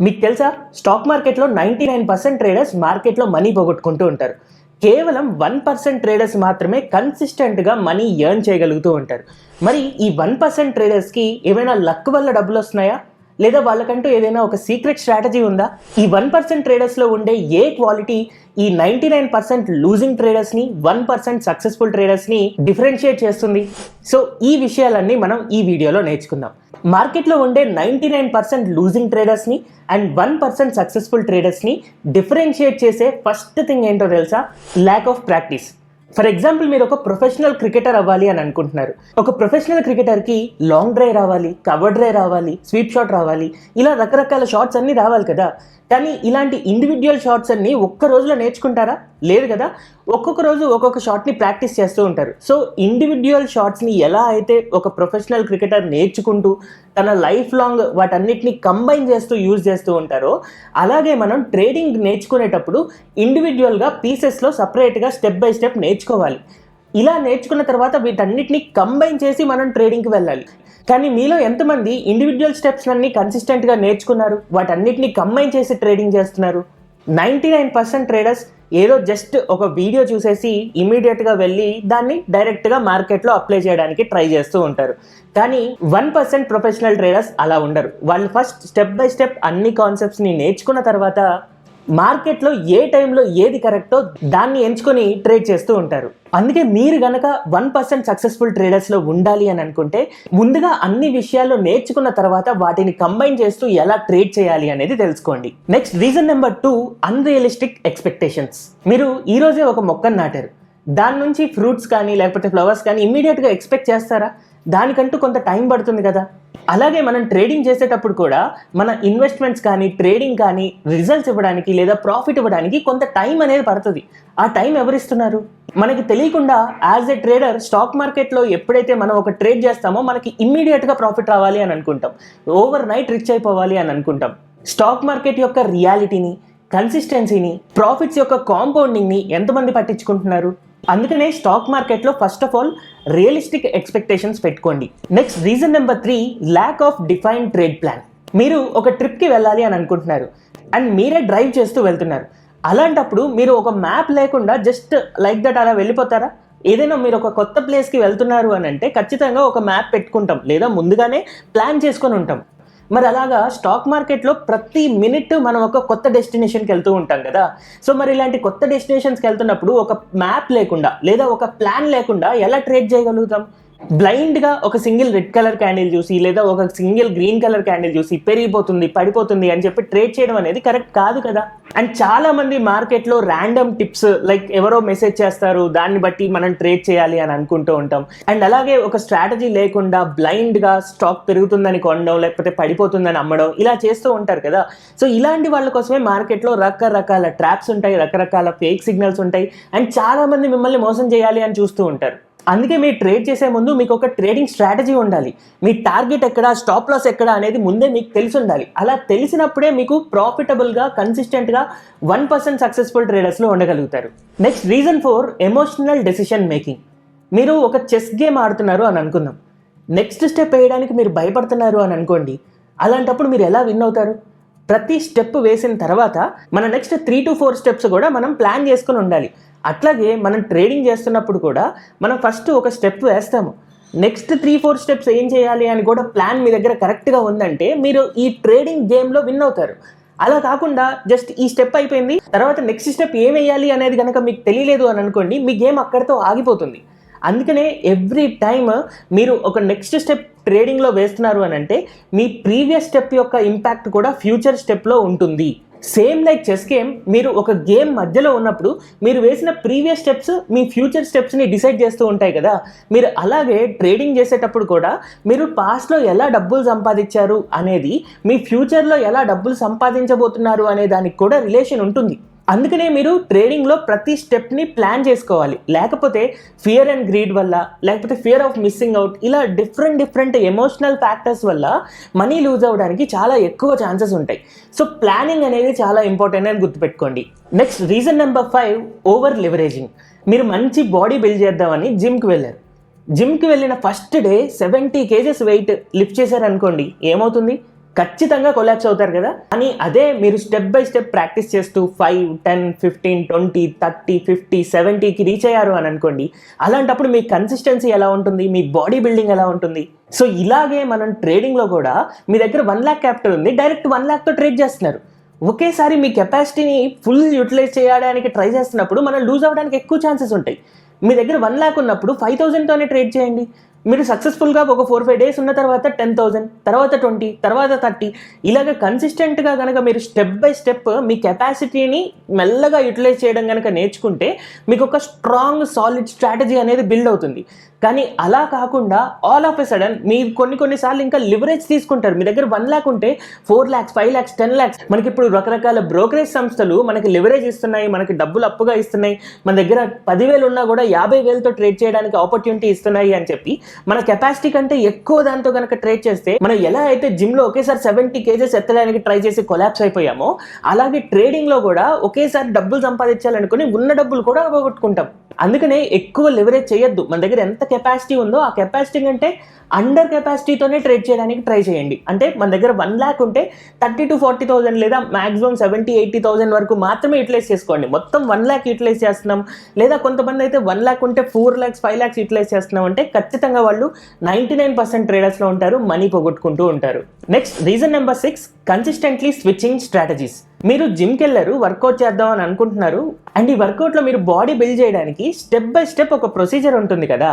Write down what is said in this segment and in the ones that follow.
మీకు తెలుసా? స్టాక్ మార్కెట్లో నైంటీ నైన్ పర్సెంట్ ట్రేడర్స్ మార్కెట్లో మనీ పోగొట్టుకుంటూ ఉంటారు. కేవలం వన్ పర్సెంట్ ట్రేడర్స్ మాత్రమే కన్సిస్టెంట్గా మనీ ఎర్న్ చేయగలుగుతూ ఉంటారు. మరి ఈ వన్ పర్సెంట్ ట్రేడర్స్కి ఏమైనా లక్ వల్ల డబ్బులు వస్తున్నాయా? లేదా వాళ్ళకంటూ ఏదైనా ఒక సీక్రెట్ స్ట్రాటజీ ఉందా? ఈ వన్ పర్సెంట్ ట్రేడర్స్లో ఉండే ఏ క్వాలిటీ ఈ నైంటీ నైన్ పర్సెంట్ లూజింగ్ ట్రేడర్స్ని వన్ పర్సెంట్ సక్సెస్ఫుల్ ట్రేడర్స్ని డిఫరెన్షియేట్ చేస్తుంది? సో ఈ విషయాలన్నీ మనం ఈ వీడియోలో నేర్చుకుందాం. మార్కెట్లో ఉండే నైంటీ నైన్ పర్సెంట్ లూజింగ్ ట్రేడర్స్ని అండ్ వన్ పర్సెంట్ సక్సెస్ఫుల్ ట్రేడర్స్ని డిఫరెన్షియేట్ చేసే ఫస్ట్ థింగ్ ఏంటో తెలుసా? Lack of practice for example మీరు ఒక ప్రొఫెషనల్ క్రికెటర్ అవ్వాలి అని అనుకుంటున్నారు. ఒక ప్రొఫెషనల్ క్రికెటర్కి లాంగ్ డ్రై రావాలి కవర్ డ్రై రావాలి స్వీప్ షాట్ రావాలి ఇలా రకరకాల షాట్స్ అన్నీ రావాలి కదా. కానీ ఇలాంటి ఇండివిజువల్ షాట్స్ అన్నీ ఒక్క రోజులో నేర్చుకుంటారా? లేదు కదా? ఒక్కొక్క రోజు ఒక్కొక్క షాట్ని ప్రాక్టీస్ చేస్తూ ఉంటారు. సో ఇండివిజువల్ షాట్స్ని ఎలా అయితే ఒక ప్రొఫెషనల్ క్రికెటర్ నేర్చుకుంటూ తన లైఫ్ లాంగ్ వాటన్నిటిని కంబైన్ చేస్తూ యూజ్ చేస్తూ ఉంటారో అలాగే మనం ట్రేడింగ్ నేర్చుకునేటప్పుడు ఇండివిజువల్గా పీసెస్లో సపరేట్గా స్టెప్ బై స్టెప్ నేర్చుకోవాలి. ఇలా నేర్చుకున్న తర్వాత వీటన్నిటిని కంబైన్ చేసి మనం ట్రేడింగ్కి వెళ్ళాలి. కానీ మీలో ఎంతమంది ఇండివిజువల్ స్టెప్స్ అన్ని కన్సిస్టెంట్గా నేర్చుకున్నారు? వాటన్నిటిని కంబైన్ చేసి ట్రేడింగ్ చేస్తున్నారు? నైంటీ నైన్ పర్సెంట్ ట్రేడర్స్ ఏదో జస్ట్ ఒక వీడియో చూసేసి ఇమీడియట్గా వెళ్ళి దాన్ని డైరెక్ట్గా మార్కెట్లో అప్లై చేయడానికి ట్రై చేస్తూ ఉంటారు. కానీ వన్ పర్సెంట్ ప్రొఫెషనల్ ట్రేడర్స్ అలా ఉండరు. వాళ్ళు ఫస్ట్ స్టెప్ బై స్టెప్ అన్ని కాన్సెప్ట్స్ని నేర్చుకున్న తర్వాత మార్కెట్లో ఏ టైంలో ఏది కరెక్టో దాన్ని ఎంచుకొని ట్రేడ్ చేస్తూ ఉంటారు. అందుకే మీరు గనక వన్ పర్సెంట్ సక్సెస్ఫుల్ ట్రేడర్స్లో ఉండాలి అని అనుకుంటే ముందుగా అన్ని విషయాలు నేర్చుకున్న తర్వాత వాటిని కంబైన్ చేస్తూ ఎలా ట్రేడ్ చేయాలి అనేది తెలుసుకోండి. Next reason number two unrealistic expectations మీరు ఈరోజే ఒక మొక్కను నాటారు. దాని నుంచి ఫ్రూట్స్ కానీ లేకపోతే ఫ్లవర్స్ కానీ ఇమ్మీడియట్గా ఎక్స్పెక్ట్ చేస్తారా? దానికంటూ కొంత టైం పడుతుంది కదా. అలాగే మనం ట్రేడింగ్ చేసేటప్పుడు కూడా మన ఇన్వెస్ట్మెంట్స్ కానీ ట్రేడింగ్ కానీ రిజల్ట్స్ ఇవ్వడానికి లేదా ప్రాఫిట్ ఇవ్వడానికి కొంత టైం అనేది పడుతుంది. ఆ టైం ఎవరిస్తున్నారు? మనకి తెలియకుండా యాజ్ ఎ ట్రేడర్ స్టాక్ మార్కెట్లో ఎప్పుడైతే మనం ఒక ట్రేడ్ చేస్తామో మనకి ఇమ్మీడియట్గా ప్రాఫిట్ రావాలి అని అనుకుంటాం. ఓవర్ నైట్ రిచ్ అయిపోవాలి అని అనుకుంటాం. స్టాక్ మార్కెట్ యొక్క రియాలిటీని కన్సిస్టెన్సీని ప్రాఫిట్స్ యొక్క కాంపౌండింగ్ని ఎంతమంది పట్టించుకుంటున్నారు? అందుకనే స్టాక్ మార్కెట్లో first of all realistic expectations పెట్టుకోండి. Next reason number three lack of define trade plan మీరు ఒక ట్రిప్కి వెళ్ళాలి అని అనుకుంటున్నారు అండ్ మీరే డ్రైవ్ చేస్తూ వెళ్తున్నారు. అలాంటప్పుడు మీరు ఒక మ్యాప్ లేకుండా జస్ట్ లైక్ దట్ అలా వెళ్ళిపోతారా? ఏదైనా మీరు ఒక కొత్త ప్లేస్కి వెళ్తున్నారు అని అంటే ఖచ్చితంగా ఒక మ్యాప్ పెట్టుకుంటాం లేదా ముందుగానే ప్లాన్ చేసుకొని ఉంటాం. మరి అలాగా స్టాక్ మార్కెట్లో ప్రతి మినిట్ మనం ఒక కొత్త డెస్టినేషన్కి వెళ్తూ ఉంటాం కదా. సో మరి ఇలాంటి కొత్త డెస్టినేషన్స్కి వెళ్తున్నప్పుడు ఒక మ్యాప్ లేకుండా లేదా ఒక ప్లాన్ లేకుండా ఎలా ట్రేడ్ చేయగలుగుతాం? బ్లైండ్గా ఒక సింగిల్ రెడ్ కలర్ క్యాండిల్ చూసి లేదా ఒక సింగిల్ గ్రీన్ కలర్ క్యాండిల్ చూసి పెరిగిపోతుంది పడిపోతుంది అని చెప్పి ట్రేడ్ చేయడం అనేది కరెక్ట్ కాదు కదా. అండ్ చాలా మంది మార్కెట్లో ర్యాండమ్ టిప్స్ లైక్ ఎవరో మెసేజ్ చేస్తారు దాన్ని బట్టి మనం ట్రేడ్ చేయాలి అని అనుకుంటూ ఉంటాం. అండ్ అలాగే ఒక స్ట్రాటజీ లేకుండా బ్లైండ్గా స్టాక్ పెరుగుతుందని కొనడం లేకపోతే పడిపోతుందని అమ్మడం ఇలా చేస్తూ ఉంటారు కదా. సో ఇలాంటి వాళ్ళ కోసమే మార్కెట్లో రకరకాల ట్రాప్స్ ఉంటాయి రకరకాల ఫేక్ సిగ్నల్స్ ఉంటాయి. అండ్ చాలా మంది మిమ్మల్ని మోసం చేయాలి అని చూస్తూ ఉంటారు. అందుకే మీరు ట్రేడ్ చేసే ముందు మీకు ఒక ట్రేడింగ్ స్ట్రాటజీ ఉండాలి. మీ టార్గెట్ ఎక్కడ స్టాప్ లాస్ ఎక్కడ అనేది ముందే మీకు తెలిసి ఉండాలి. అలా తెలిసినప్పుడే మీకు ప్రాఫిటబుల్గా కన్సిస్టెంట్గా వన్ పర్సెంట్ సక్సెస్ఫుల్ ట్రేడర్స్లో ఉండగలుగుతారు. Next reason four emotional decision making మీరు ఒక చెస్ గేమ్ ఆడుతున్నారు అని అనుకుందాం. నెక్స్ట్ స్టెప్ వేయడానికి మీరు భయపడుతున్నారు అని అనుకోండి. అలాంటప్పుడు మీరు ఎలా విన్ అవుతారు? ప్రతి స్టెప్ వేసిన తర్వాత మన next three to four steps కూడా మనం ప్లాన్ చేసుకుని ఉండాలి. అట్లాగే మనం ట్రేడింగ్ చేస్తున్నప్పుడు కూడా మనం ఫస్ట్ ఒక స్టెప్ వేస్తాము. నెక్స్ట్ త్రీ ఫోర్ స్టెప్స్ ఏం చేయాలి అని కూడా ప్లాన్ మీ దగ్గర కరెక్ట్గా ఉందంటే మీరు ఈ ట్రేడింగ్ గేమ్లో విన్ అవుతారు. అలా కాకుండా జస్ట్ ఈ స్టెప్ అయిపోయింది. తర్వాత నెక్స్ట్ స్టెప్ ఏం వేయాలి అనేది కనుక మీకు తెలియలేదు అని అనుకోండి మీ గేమ్ అక్కడితో ఆగిపోతుంది. అందుకనే ఎవ్రీ టైమ్ మీరు ఒక నెక్స్ట్ స్టెప్ ట్రేడింగ్లో వేస్తున్నారు అని అంటే మీ ప్రీవియస్ స్టెప్ యొక్క ఇంపాక్ట్ కూడా ఫ్యూచర్ స్టెప్లో ఉంటుంది. సేమ్ లైక్ చెస్ గేమ్ మీరు ఒక గేమ్ మధ్యలో ఉన్నప్పుడు మీరు వేసిన ప్రీవియస్ స్టెప్స్ మీ ఫ్యూచర్ స్టెప్స్ని డిసైడ్ చేస్తూ ఉంటాయి కదా. మీరు అలాగే ట్రేడింగ్ చేసేటప్పుడు కూడా మీరు పాస్ట్లో ఎలా డబ్బులు సంపాదించారు అనేది మీ ఫ్యూచర్లో ఎలా డబ్బులు సంపాదించబోతున్నారు అనే దానికి కూడా రిలేషన్ ఉంటుంది. అందుకనే మీరు ట్రేడింగ్లో ప్రతి స్టెప్ని ప్లాన్ చేసుకోవాలి. లేకపోతే ఫియర్ అండ్ గ్రీడ్ వల్ల లేకపోతే ఫియర్ ఆఫ్ మిస్సింగ్ అవుట్ ఇలా డిఫరెంట్ డిఫరెంట్ ఎమోషనల్ ఫ్యాక్టర్స్ వల్ల మనీ లూజ్ అవ్వడానికి చాలా ఎక్కువ ఛాన్సెస్ ఉంటాయి. సో ప్లానింగ్ అనేది చాలా ఇంపార్టెంట్ అని గుర్తుపెట్టుకోండి. Next reason number five over leveraging మీరు మంచి బాడీ బిల్డ్ చేద్దామని జిమ్కి వెళ్ళారు. జిమ్కి వెళ్ళిన first day seventy kgs weight lift చేశారనుకోండి ఏమవుతుంది? ఖచ్చితంగా కొలాప్స్ అవుతారు కదా? అని అదే మీరు స్టెప్ బై స్టెప్ ప్రాక్టీస్ చేస్తూ five ten fifteen twenty thirty fifty సెవెంటీకి reach అయ్యారు అని అనుకోండి అలాంటప్పుడు మీ కన్సిస్టెన్సీ ఎలా ఉంటుంది? మీ బాడీ బిల్డింగ్ ఎలా ఉంటుంది? సో ఇలాగే మనం ట్రేడింగ్లో కూడా మీ దగ్గర వన్ ల్యాక్ క్యాపిటల్ ఉంది డైరెక్ట్ వన్ ల్యాక్తో ట్రేడ్ చేస్తున్నారు. ఒకేసారి మీ కెపాసిటీని ఫుల్ యూటిలైజ్ చేయడానికి ట్రై చేస్తున్నప్పుడు మనం లూజ్ అవ్వడానికి ఎక్కువ ఛాన్సెస్ ఉంటాయి. మీ దగ్గర వన్ ల్యాక్ ఉన్నప్పుడు ఫైవ్ థౌసండ్తోనే ట్రేడ్ చేయండి. మీరు సక్సెస్ఫుల్గా ఒక ఫోర్ ఫైవ్ డేస్ ఉన్న తర్వాత టెన్ థౌజండ్ తర్వాత ట్వంటీ తర్వాత థర్టీ ఇలాగ కన్సిస్టెంట్గా కనుక మీరు స్టెప్ బై స్టెప్ మీ కెపాసిటీని మెల్లగా యూటిలైజ్ చేయడం కనుక నేర్చుకుంటే మీకు ఒక స్ట్రాంగ్ సాలిడ్ స్ట్రాటజీ అనేది బిల్డ్ అవుతుంది. కానీ అలా కాకుండా ఆల్ ఆఫ్ ఎ సడన్ మీరు కొన్ని కొన్నిసార్లు ఇంకా లివరేజ్ తీసుకుంటారు. మీ దగ్గర వన్ ల్యాక్ ఉంటే four lakhs five lakhs ten lakhs మనకి ఇప్పుడు రకరకాల బ్రోకరేజ్ సంస్థలు మనకి లివరేజ్ ఇస్తున్నాయి మనకి డబ్బులు అప్పుగా ఇస్తున్నాయి. మన దగ్గర పదివేలు ఉన్నా కూడా యాభై వేలతో ట్రేడ్ చేయడానికి ఆపర్చునిటీ ఇస్తున్నాయి అని చెప్పి మన కెపాసిటీ కంటే ఎక్కువ దాంతో కనుక ట్రేడ్ చేస్తే మనం ఎలా అయితే జిమ్లో ఒకేసారి సెవెంటీ కేజెస్ ఎత్తడానికి ట్రై చేసి కొలాప్స్ అయిపోయామో అలాగే ట్రేడింగ్లో కూడా ఒకేసారి డబ్బులు సంపాదించాలనుకుని ఉన్న డబ్బులు కూడా పోగొట్టుకుంటాం. అందుకనే ఎక్కువ లివరేజ్ చేయొద్దు. మన దగ్గర ఎంత కెపాసిటీ ఉందో ఆ కెపాసిటీ అంటే అండర్ కెపాసిటీతోనే ట్రేడ్ చేయడానికి ట్రై చేయండి. అంటే మన దగ్గర వన్ ల్యాక్ ఉంటే థర్టీ టు ఫార్టీ థౌసండ్ లేదా మాక్సిమం సెవెంటీ ఎయిటీ థౌసండ్ వరకు మాత్రమే యూటిలైజ్ చేసుకోండి. మొత్తం వన్ ల్యాక్ యూటిలైజ్ చేస్తున్నాం. లేదా కొంతమంది అయితే వన్ ల్యాక్ ఉంటే four lakhs five lakhs utilize చేస్తున్నాం అంటే ఖచ్చితంగా వాళ్ళు నైంటీ నైన్ పర్సెంట్ ట్రేడర్స్లో ఉంటారు మనీ పోగొట్టుకుంటూ ఉంటారు. Next reason number six consistently switching strategies మీరు జిమ్కి వెళ్ళారు వర్కౌట్ చేద్దాం అని అనుకుంటున్నారు అండ్ ఈ వర్కౌట్లో మీరు బాడీ బిల్డ్ చేయడానికి స్టెప్ బై స్టెప్ ఒక ప్రొసీజర్ ఉంటుంది కదా.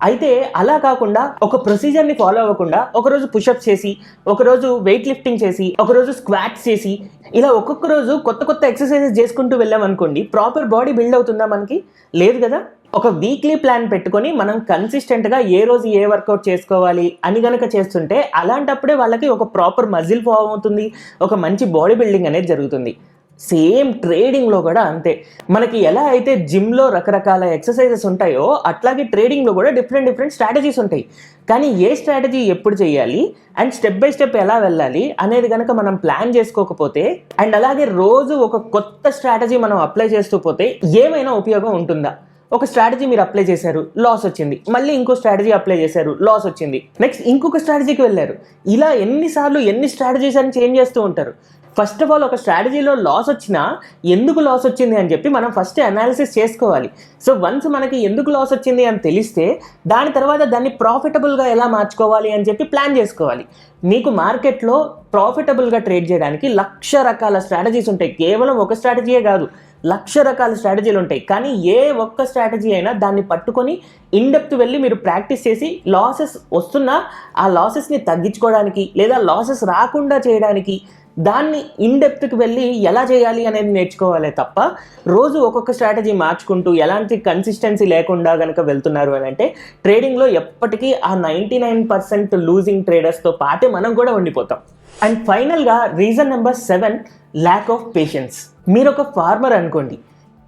అయితే అలా కాకుండా ఒక ప్రొసీజర్ని ఫాలో అవ్వకుండా ఒకరోజు పుషప్ చేసి ఒకరోజు వెయిట్ లిఫ్టింగ్ చేసి ఒకరోజు స్క్వాట్స్ చేసి ఇలా ఒక్కొక్క రోజు కొత్త కొత్త ఎక్సర్సైజెస్ చేసుకుంటూ వెళ్ళాం అనుకోండి ప్రాపర్ బాడీ బిల్డ్ అవుతుందా మనకి? లేదు కదా? ఒక వీక్లీ ప్లాన్ పెట్టుకొని మనం కన్సిస్టెంట్గా ఏ రోజు ఏ వర్కౌట్ చేసుకోవాలి అని గనక చేస్తుంటే అలాంటప్పుడే వాళ్ళకి ఒక ప్రాపర్ మజిల్ ఫామ్ అవుతుంది ఒక మంచి బాడీ బిల్డింగ్ అనేది జరుగుతుంది. సేమ్ ట్రేడింగ్లో కూడా అంతే. మనకి ఎలా అయితే జిమ్లో రకరకాల ఎక్సర్సైజెస్ ఉంటాయో అట్లాగే ట్రేడింగ్లో కూడా డిఫరెంట్ డిఫరెంట్ స్ట్రాటజీస్ ఉంటాయి. కానీ ఏ స్ట్రాటజీ ఎప్పుడు చేయాలి అండ్ స్టెప్ బై స్టెప్ ఎలా వెళ్ళాలి అనేది కనుక మనం ప్లాన్ చేసుకోకపోతే అండ్ అలాగే రోజు ఒక కొత్త స్ట్రాటజీ మనం అప్లై చేస్తూ పోతే ఏమైనా ఉపయోగం ఉంటుందా? ఒక స్ట్రాటజీ మీరు అప్లై చేశారు లాస్ వచ్చింది. మళ్ళీ ఇంకో స్ట్రాటజీ అప్లై చేశారు లాస్ వచ్చింది. నెక్స్ట్ ఇంకొక స్ట్రాటజీకి వెళ్ళారు. ఇలా ఎన్నిసార్లు ఎన్ని స్ట్రాటజీస్ అని చేంజ్ చేస్తూ ఉంటారు. ఫస్ట్ ఆఫ్ ఆల్ ఒక స్ట్రాటజీలో లాస్ వచ్చినా ఎందుకు లాస్ వచ్చింది అని చెప్పి మనం ఫస్ట్ అనాలిసిస్ చేసుకోవాలి. సో వన్స్ మనకి ఎందుకు లాస్ వచ్చింది అని తెలిస్తే దాని తర్వాత దాన్ని ప్రాఫిటబుల్గా ఎలా మార్చుకోవాలి అని చెప్పి ప్లాన్ చేసుకోవాలి. మీకు మార్కెట్లో ప్రాఫిటబుల్గా ట్రేడ్ చేయడానికి లక్ష రకాల స్ట్రాటజీస్ ఉంటాయి. కేవలం ఒక స్ట్రాటజీయే కాదు. లక్ష రకాల స్ట్రాటజీలు ఉంటాయి. కానీ ఏ ఒక్క స్ట్రాటజీ అయినా దాన్ని పట్టుకొని ఇన్డెప్త్ వెళ్ళి మీరు ప్రాక్టీస్ చేసి లాసెస్ వస్తున్నా ఆ లాసెస్ని తగ్గించుకోవడానికి లేదా లాసెస్ రాకుండా చేయడానికి దాన్ని ఇన్డెప్త్కి వెళ్ళి ఎలా చేయాలి అనేది నేర్చుకోవాలి తప్ప రోజు ఒక్కొక్క స్ట్రాటజీ మార్చుకుంటూ ఎలాంటి కన్సిస్టెన్సీ లేకుండా కనుక వెళ్తున్నారు అని అంటే ట్రేడింగ్లో ఎప్పటికీ ఆ నైంటీ నైన్ పర్సెంట్ లూజింగ్ ట్రేడర్స్తో పాటే మనం కూడా ఉండిపోతాం. అండ్ ఫైనల్గా reason number seven lack of patience మీరు ఒక ఫార్మర్ అనుకోండి.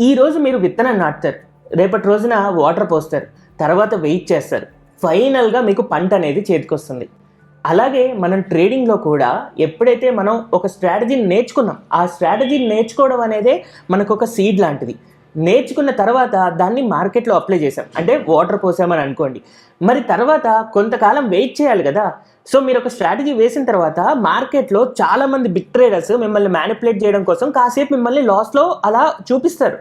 ఈరోజు మీరు విత్తనం నాటుతారు. రేపటి రోజున వాటర్ పోస్తారు. తర్వాత వెయిట్ చేస్తారు. ఫైనల్గా మీకు పంట అనేది చేతికొస్తుంది. అలాగే మనం ట్రేడింగ్లో కూడా ఎప్పుడైతే మనం ఒక స్ట్రాటజీని నేర్చుకున్నాం ఆ స్ట్రాటజీని నేర్చుకోవడం అనేదే మనకు ఒక సీడ్ లాంటిది. నేర్చుకున్న తర్వాత దాన్ని మార్కెట్లో అప్లై చేసాం అంటే వాటర్ పోసామని అనుకోండి. మరి తర్వాత కొంతకాలం వెయిట్ చేయాలి కదా. సో మీరు ఒక స్ట్రాటజీ వేసిన తర్వాత మార్కెట్లో చాలామంది బిగ్ ట్రేడర్స్ మిమ్మల్ని మ్యానిపులేట్ చేయడం కోసం కాసేపు మిమ్మల్ని లాస్లో అలా చూపిస్తారు.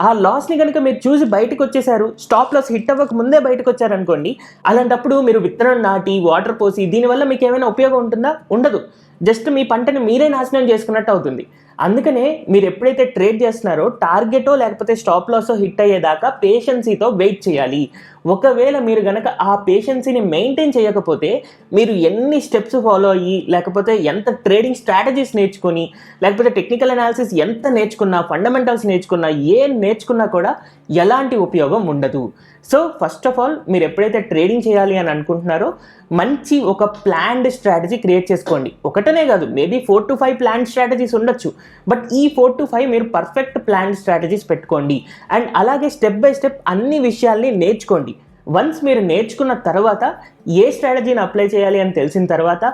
ఆ లాస్ని కనుక మీరు చూసి బయటకు వచ్చేసారు స్టాప్ లాస్ హిట్ అవ్వక ముందే బయటకు వచ్చారనుకోండి అలాంటప్పుడు మీరు విత్తనం నాటి వాటర్ పోసి దీనివల్ల మీకు ఏమైనా ఉపయోగం ఉంటుందా? ఉండదు. జస్ట్ మీ పంటని మీరే నాశనం చేసుకున్నట్టు అవుతుంది. అందుకనే మీరు ఎప్పుడైతే ట్రేడ్ చేస్తున్నారో టార్గెటో లేకపోతే స్టాప్ లాసో హిట్ అయ్యేదాకా పేషెన్సీతో వెయిట్ చేయాలి. ఒకవేళ మీరు గనక ఆ పేషెన్సీని మెయింటైన్ చేయకపోతే మీరు ఎన్ని స్టెప్స్ ఫాలో అయ్యి లేకపోతే ఎంత ట్రేడింగ్ స్ట్రాటజీస్ నేర్చుకొని లేకపోతే టెక్నికల్ అనాలిసిస్ ఎంత నేర్చుకున్నా ఫండమెంటల్స్ నేర్చుకున్నా ఏం నేర్చుకున్నా కూడా ఎలాంటి ఉపయోగం ఉండదు. సో ఫస్ట్ ఆఫ్ ఆల్ మీరు ఎప్పుడైతే ట్రేడింగ్ చేయాలి అని అనుకుంటున్నారో మంచి ఒక ప్లాన్డ్ స్ట్రాటజీ క్రియేట్ చేసుకోండి. ఒకటనే కాదు maybe four to five plan strategies ఉండొచ్చు. బట్ ఈ ఫోర్ టు ఫైవ్ మీరు పర్ఫెక్ట్ ప్లాన్ స్ట్రాటజీస్ పెట్టుకోండి. అండ్ అలాగే స్టెప్ బై స్టెప్ అన్ని విషయాల్ని నేర్చుకోండి. వన్స్ మీరు నేర్చుకున్న తర్వాత ఏ స్ట్రాటజీని అప్లై చేయాలి అని తెలిసిన తర్వాత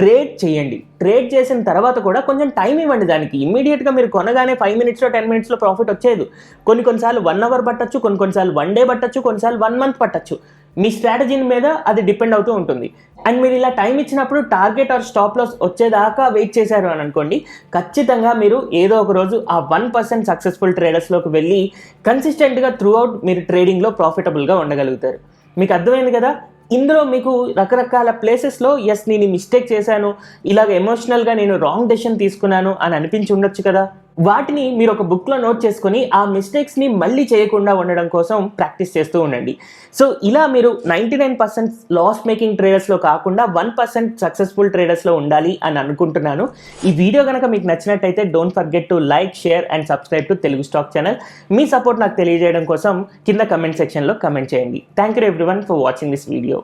ట్రేడ్ చేయండి. ట్రేడ్ చేసిన తర్వాత కూడా కొంచెం టైం ఇవ్వండి దానికి. ఇమ్మీడియట్గా మీరు కొనగానే ఫైవ్ మినిట్స్లో టెన్ మినిట్స్లో ప్రాఫిట్ వచ్చేది. కొన్ని కొన్నిసార్లు వన్ అవర్ పట్టచ్చు కొన్ని కొన్నిసార్లు వన్ డే పట్టచ్చు కొన్నిసార్లు వన్ మంత్ పట్టచ్చు. మీ స్ట్రాటజీని మీద అది డిపెండ్ అవుతూ ఉంటుంది. అండ్ మీరు ఇలా టైం ఇచ్చినప్పుడు టార్గెట్ ఆర్ స్టాప్ లాస్ వచ్చేదాకా వెయిట్ చేశారు అని అనుకోండి ఖచ్చితంగా మీరు ఏదో ఒక రోజు ఆ వన్ పర్సెంట్ సక్సెస్ఫుల్ ట్రేడర్స్లోకి వెళ్ళి కన్సిస్టెంట్గా త్రూ అవుట్ మీరు ట్రేడింగ్లో ప్రాఫిటబుల్గా ఉండగలుగుతారు. మీకు అర్థమైంది కదా? ఇందులో మీకు రకరకాల ప్లేసెస్లో ఎస్ నేను మిస్టేక్ చేశాను. ఇలాగ ఎమోషనల్గా నేను రాంగ్ డెసిషన్ తీసుకున్నాను అని అనిపించి ఉండొచ్చు కదా? వాటిని మీరు ఒక బుక్లో నోట్ చేసుకొని ఆ మిస్టేక్స్ని మళ్ళీ చేయకుండా ఉండడం కోసం ప్రాక్టీస్ చేస్తూ ఉండండి. సో ఇలా మీరు ninety nine percent loss making ట్రేడర్స్లో కాకుండా వన్ పర్సెంట్ సక్సెస్ఫుల్ ట్రేడర్స్లో ఉండాలి అని అనుకుంటున్నాను. ఈ వీడియో కనుక మీకు నచ్చినట్టయితే don't forget to like share and subscribe to Telugu stock channel me support నాకు తెలియజేయడం కోసం కింద కమెంట్ సెక్షన్లో కమెంట్ చేయండి. Thank you everyone for watching this video